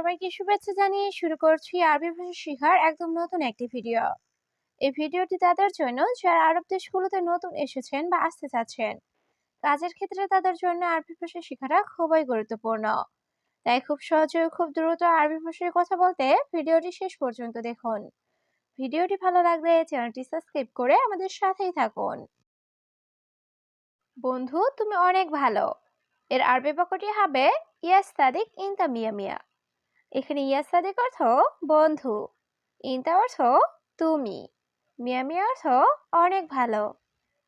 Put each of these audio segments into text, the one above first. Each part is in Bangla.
সবাইকে শুভেচ্ছা জানিয়ে শুরু করছি আরবি ভাষা শেখার একদম নতুন একটি ভিডিও। এই ভিডিওটি তাদের জন্য, যারা আরব দেশগুলোতে নতুন এসেছেন বা আসতে চাচ্ছেন, কাজের ক্ষেত্রে তাদের জন্য আরবি ভাষা শেখাটা খুবই গুরুত্বপূর্ণ। তাই খুব সহজে খুব দ্রুত আরবি ভাষায় কথা বলতে ভিডিওটি শেষ পর্যন্ত দেখুন। ভিডিওটি ভালো লাগলে চ্যানেলটি সাবস্ক্রাইব করে আমাদের সাথেই থাকুন। বন্ধু, তুমি অনেক ভালো। এর আরবি বাক্যটি হবে ইয়াস সাদিক ইনতা মিয়া মিয়া। এখানে ইয়াস সাদিক অর্থ বন্ধু। ইনতা অর্থ তুমি। মিয়া মিয়া অর্থ অনেক ভালো।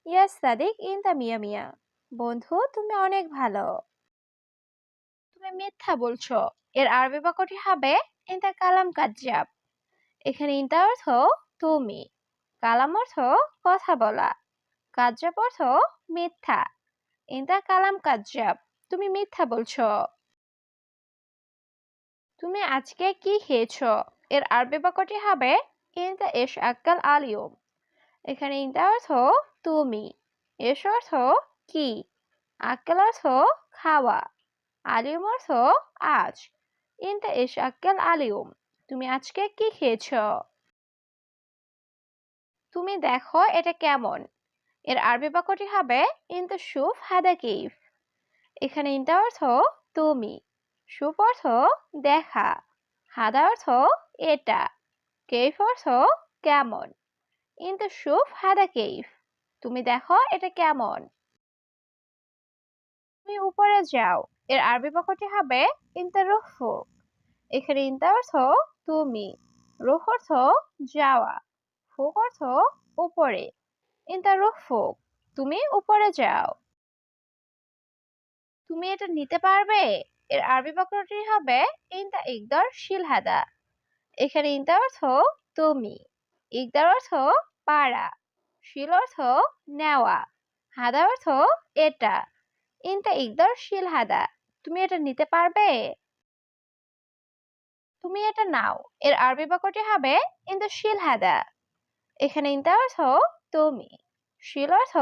ইয়াস সাদিক, ইনতা মিয়া মিয়া। বন্ধু, তুমি অনেক ভালো। তুমি মিথ্যা বলছো। এর আরবি বাক্যটি হবে ইনতা কালাম কাজ্জাব। এখানে ইনতা অর্থ তুমি। কালাম অর্থ কথা বলা। কাজ্জাব অর্থ মিথ্যা। ইনতা কালাম কাজ্জাব। তুমি মিথ্যা বলছো। তুমি আজকে কি খেয়েছো? এর আরবি বাক্যটি হবে ইনতা এস আক্কাল আলিয়ম এখানে ইনতা অর্থ, তুমি এস অর্থ, কি আক্কাল অর্থ, খাওয়া আলিয়ম অর্থ, আজ ইনতা এস আক্কাল আলিয়ম তুমি আজকে কি খেয়েছো? তুমি দেখো এটা কেমন এর আরবি বাক্যটি হবে ইনতা শুফ হাদা কিফ এখানে ইনতা অর্থ, তুমি সুপ অর্থ দেখা। হাদা অর্থ এটা। কেইফ অর্থ কেমন? ইনতা শুফ হাদা কেইফ তুমি দেখো এটা কেমন। তুমি উপরে যাও। এর আরবি পক্ষটি হবে ইনতা রুফুক এখানে ইনতা অর্থ তুমি। রুফ অর্থ যাওয়া। ফুক অর্থ উপরে। ইনতা রুফুক তুমি উপরে যাও। তুমি এটা নিতে পারবে? এর আরবি বাক্যটি হবে ইনতা ইকদর শিলহাদা এখানে ইনতা অর্থ তুমি ইকদার অর্থ পাড়া শিল অর্থ নেওয়া হাদা অর্থ এটা ইনতা ইকদর শিলহাদা তুমি এটা নিতে পারবে তুমি এটা নাও এর আরবি বাক্যটি হবে ইনতা শিলহাদা এখানে ইনতা অর্থ তুমি শিল অর্থ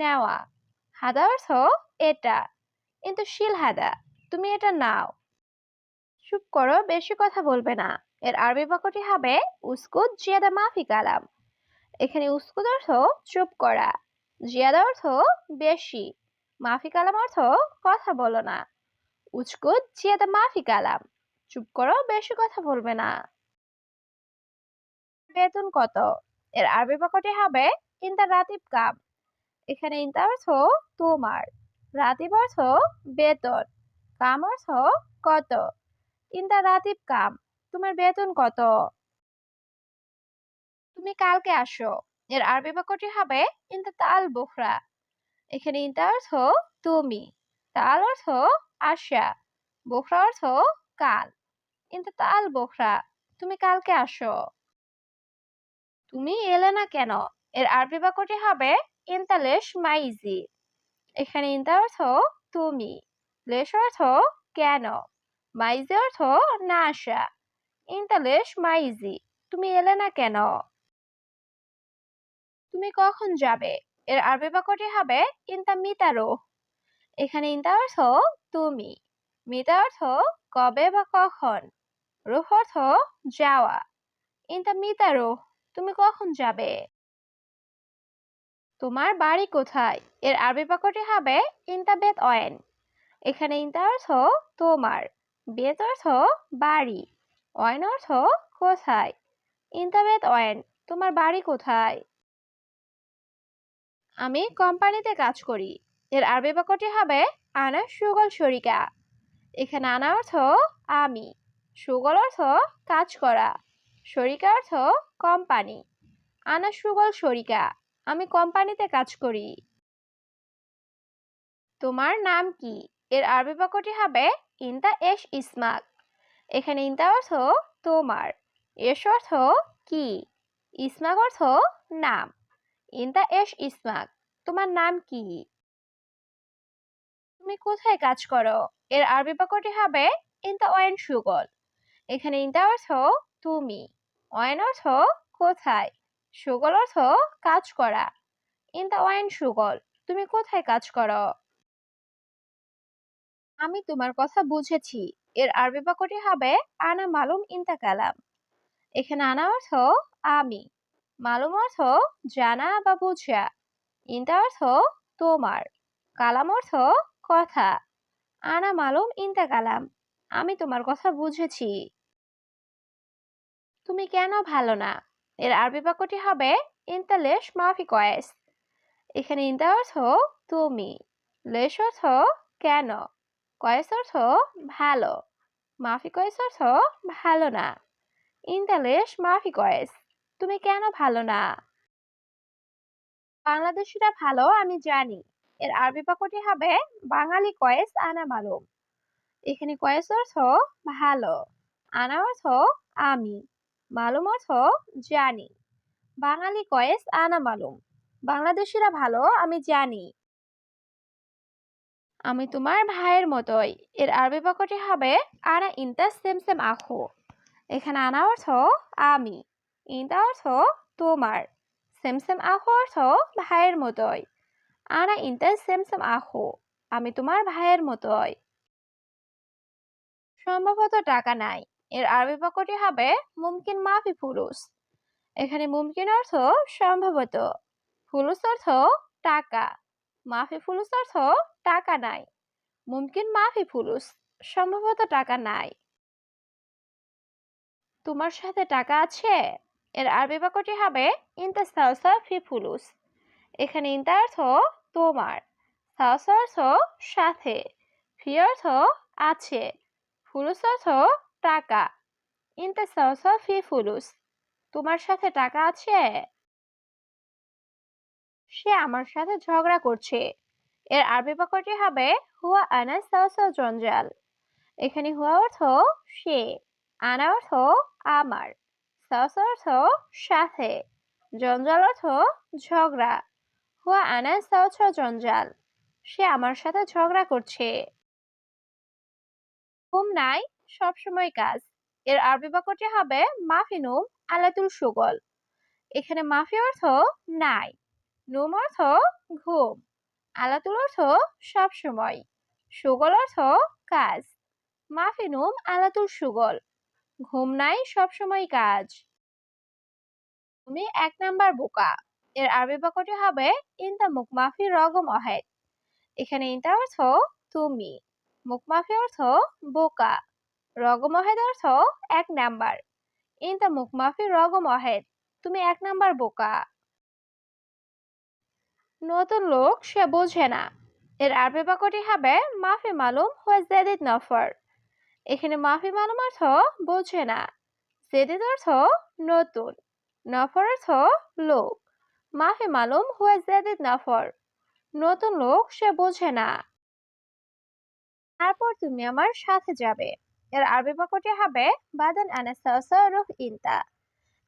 নেওয়া হাদা অর্থ এটা কিন্তু শিল হাদা তুমি এটা নাও। চুপ করো, বেশি কথা বলবে না। এর আরবি বাক্যটি হবে উস্কুদ জিয়াদা মাফি কালাম। এখানে উস্কুদ অর্থ, চুপ করা। জিয়াদা অর্থ, বেশি। মাফি কালাম অর্থ, কথা বলো না। উস্কুদ জিয়াদা মাফি কালাম। চুপ করো, বেশি কথা বলবে না। বেতন কত? এর আরবি বাক্যটি হবে, ইনতা রাতিব কাম। এখানে ইনতা অর্থ, তোমার। রাতিব অর্থ, বেতন। কাম অর্থ কত? ইনতা রাতিব কাম, তোমার বেতন কত? তুমি কালকে আসো, এর আরবি বাক্যটি হবে ইনতা তাল বুখরা, এখানে ইনতা অর্থ তুমি, তাল অর্থ আশা, বুখরা অর্থ কাল, ইনতা তাল বুখরা, তুমি কালকে আসো। তুমি এলে না কেন? এর আরবি বাক্যটি হবে ইনতালেশ মাইজি, এখানে ইনতা অর্থ তুমি। লেশ অর্থ কেন? মাইজি অর্থ না আসা। ইনতালেশ মাইজি। তুমি এলে না কেন? তুমি কখন যাবে? এর আরবি বাক্যটি হবে ইনতা মিতারো। এখানে ইনতা অর্থ তুমি। মিতা অর্থ কবে বা কখন। রুহ অর্থ যাওয়া। ইনতা মিতারো, তুমি কখন যাবে? তোমার বাড়ি কোথায়? এর আরবি বাক্যটি হবে ইনতা বেত অয়েন এখানে ইনতা অর্থ তোমার বেত অর্থ বাড়ি, অয়েন অর্থ কোথায়? ইনতা বেত অয়েন, তোমার বাড়ি কোথায়? আমি কোম্পানিতে কাজ করি, এর আরবি বাক্যটি হবে আনা সুগল শরিকা। এখানে আনা অর্থ আমি, সুগল অর্থ কাজ করা, শরিকা অর্থ কোম্পানি। আনা সুগল শরিকা, আমি কোম্পানিতে কাজ করি। তোমার নাম কি? এর আরবি বাক্যটি হবে, ইনতা এশ ইসমাক। এখানে ইনতা অর্থ, তোমার। এস অর্থ, কি? ইসমাক অর্থ, নাম। ইনতা এশ ইসমাক, তোমার নাম কি? তুমি কোথায় কাজ করো? এর আরবি বাক্যটি হবে, ইনতা ওয়েন সুগল। এখানে ইনতা অর্থ, তুমি। ওয়েন অর্থ, কোথায়? সুগল অর্থ, কাজ করা। ইন দা ওয়াইন সুগল, তুমি কোথায় কাজ করো? আমি তোমার কথা বুঝেছি। এর আরবি বাক্যটি হবে, আনা মালুম ইনতা কালাম। এখানে আনা অর্থ, আমি। মালুম অর্থ, জানা বা বুঝা। ইনতা অর্থ, তোমার। কালাম অর্থ, কথা। আনা মালুম ইনতা কালাম। আমি তোমার কথা বুঝেছি। তুমি কেন ভালো না? এর আরবি বাক্যটি হবে, ইনতা লেশ মাফি কয়েস। এখানে ইনতা অর্থ, তুমি। লেশ অর্থ, কেন? কয়েস অর্থ ভালো। মাফি কয়েস অর্থ ভালো না। ইনতা লেশ মাফি কয়েস, তুমি কেন ভালো না? বাংলাদেশিরা ভালো, আমি জানি। এর আরবি বাক্যটি হবে, বাঙালি কয়েস আনা মালুম। এখানে কয়েস অর্থ ভালো, আনা অর্থ আমি, মালুম অর্থ জানি। বাঙালি কয়েস আনা মালুম। বাংলাদেশিরা ভালো, আমি জানি। আমি তোমার ভাইয়ের মতোই। এর আরবি বাক্যটি হবে, আনা ইনতা সেম সেম আখো। এখানে আনা অর্থ, আমি। ইনতা অর্থ, তোমার। সেম সেম আখো অর্থ, ভাইয়ের মতোই। আনা ইনতা সেম সেম আখো। আমি তোমার ভাইয়ের মতোই। সম্ভবত টাকা নাই। এর আরবি বাক্যটি হবে, মুমকিন মাফি ফুলুস। এখানে মুমকিন অর্থ, সম্ভবত। ফুলুস অর্থ, টাকা। মাফি ফুলুস অর্থ টাকা নাই। মুমকিন মাফি ফুলুস সম্ভবত টাকা নাই। তোমার সাথে টাকা আছে? এর আরবি বাক্যটি হবে ইনতা সাউসা ফি ফুলুস এখানে ইনতা অর্থ তোমার, সাউসা অর্থ সাথে, ফি অর্থ আছে, ফুলুস অর্থ টাকা। ইনতা সাউসা ফি ফুলুস তোমার সাথে টাকা আছে? সে আমার সাথে ঝগড়া করছে। এর আরবি বাক্যটি হবে, হুয়া আনা সাউসা জঞ্জাল। এখানে হুয়া অর্থ সে, আনা অর্থ আমার সাউসা অর্থ সাথে, জঞ্জাল অর্থ ঝগড়া, হুয়া আনা সাউসা জঞ্জাল। সে আমার সাথে ঝগড়া করছে। ঘুম নাই সবসময় কাজ। এর আরবি বাক্যটি হবে মাফিনুম আলাতুল সুগল। এখানে মাফি অর্থ নাই। নুম অর্থ ঘুম, আলাতুল অর্থ সবসময় সুগল অর্থ কাজ, মাফি নুম আলাতুল সুগল, ঘুম নাই সবসময় কাজ। তুমি এক নাম্বার বোকা, এর আরবি বাক্যটি হবে ইনতা মুকমাফি রগম অহেদ এখানে ইনতা অর্থ তুমি মুকমাফি অর্থ বোকা রগম অহেদ অর্থ এক নাম্বার, ইনতা মুকমাফি রগম অহেদ তুমি এক নাম্বার বোকা। নতুন লোক সে বোঝে না। এর আরবি বাক্যটি হবে, মাফি মালুম হয়ে জেদিদ নফর। এখানে মাফি মালুম অর্থ বোঝে না। জেদিদ অর্থ নতুন। নফর অর্থ লোক। মাফি মালুম হয়ে জেদিদ নফর। নতুন লোক সে বোঝে না। তারপর তুমি আমার সাথে যাবে। এর আরবি বাক্যটি হবে, বাদান আনাসাসা রুহ ইনতা।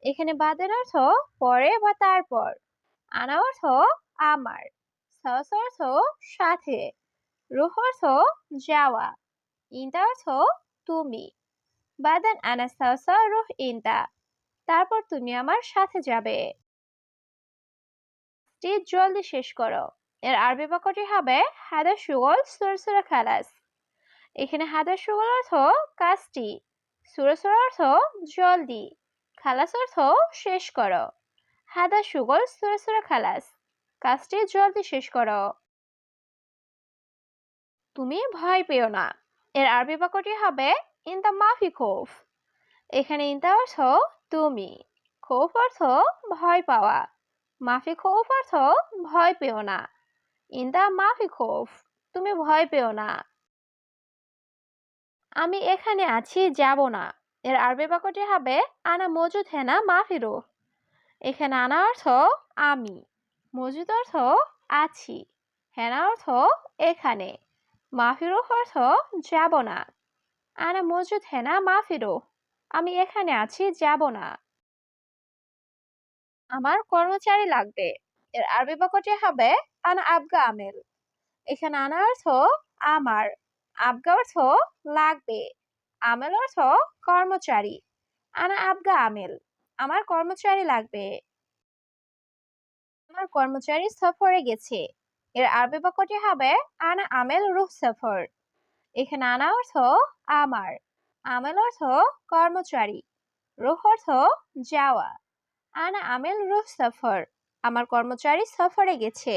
এখানে বাদের অর্থ পরে বা তারপর। আনা অর্থ আমার। সাস অর্থ সাথে, রুহ অর্থ যাওয়া, ইনতা অর্থ তুমি। বাদান আনাসাসা রুহ ইনতা। তারপর তুমি আমার সাথে যাবে। জলদি শেষ করো। এর আরবি বাক্যটি হবে হাদা সুগল সুরসুরা খালাস। এখানে হাদা সুগল অর্থ কাজটি সুরসুরা অর্থ জলদি, খালাস অর্থ শেষ করো। হাদা সুগল সুরসুরা খালাস। কাজটি জলদি শেষ করো। তুমি ভয় পেও না। এর আরবি বাক্যটি হবে ইনতা মাফি খোফ। এখানে ইনতা অর্থ তুমি। খোফ অর্থ ভয় পাওয়া। মাফি খোফ অর্থ ভয় পেও না। ইনতা মাফি খোফ। তুমি ভয় পেও না। আমি এখানে আছি, যাব না। এর আরবি বাক্যটি হবে, আনা মজুদ হেনা মাফিরো এখানে আনা অর্থ, আমি। মজুদ অর্থ আছি। হেনা অর্থ এখানে। মাফিরো অর্থ যাব না। আনা মজুদ হেনা মাফিরো আমি এখানে আছি, যাব না। আমার কর্মচারী লাগবে। এর আরবি বাক্যটি হবে আনা আবগা আমেল। এখানে আনা অর্থ আমার। আবগা অর্থ লাগবে। আমেল অর্থ কর্মচারী। আনা আবগা আমেল। আমার কর্মচারী লাগবে। আমার কর্মচারী সফরে গেছে। এর আরবি বাক্যটি হবে, আনা আমেল রুহ সফর। এখানে আনা অর্থ, আমার। আমেল অর্থ, কর্মচারী। রুহ অর্থ, যাওয়া। আনা আমেল রুহ সফর। আমার কর্মচারী সফরে গেছে।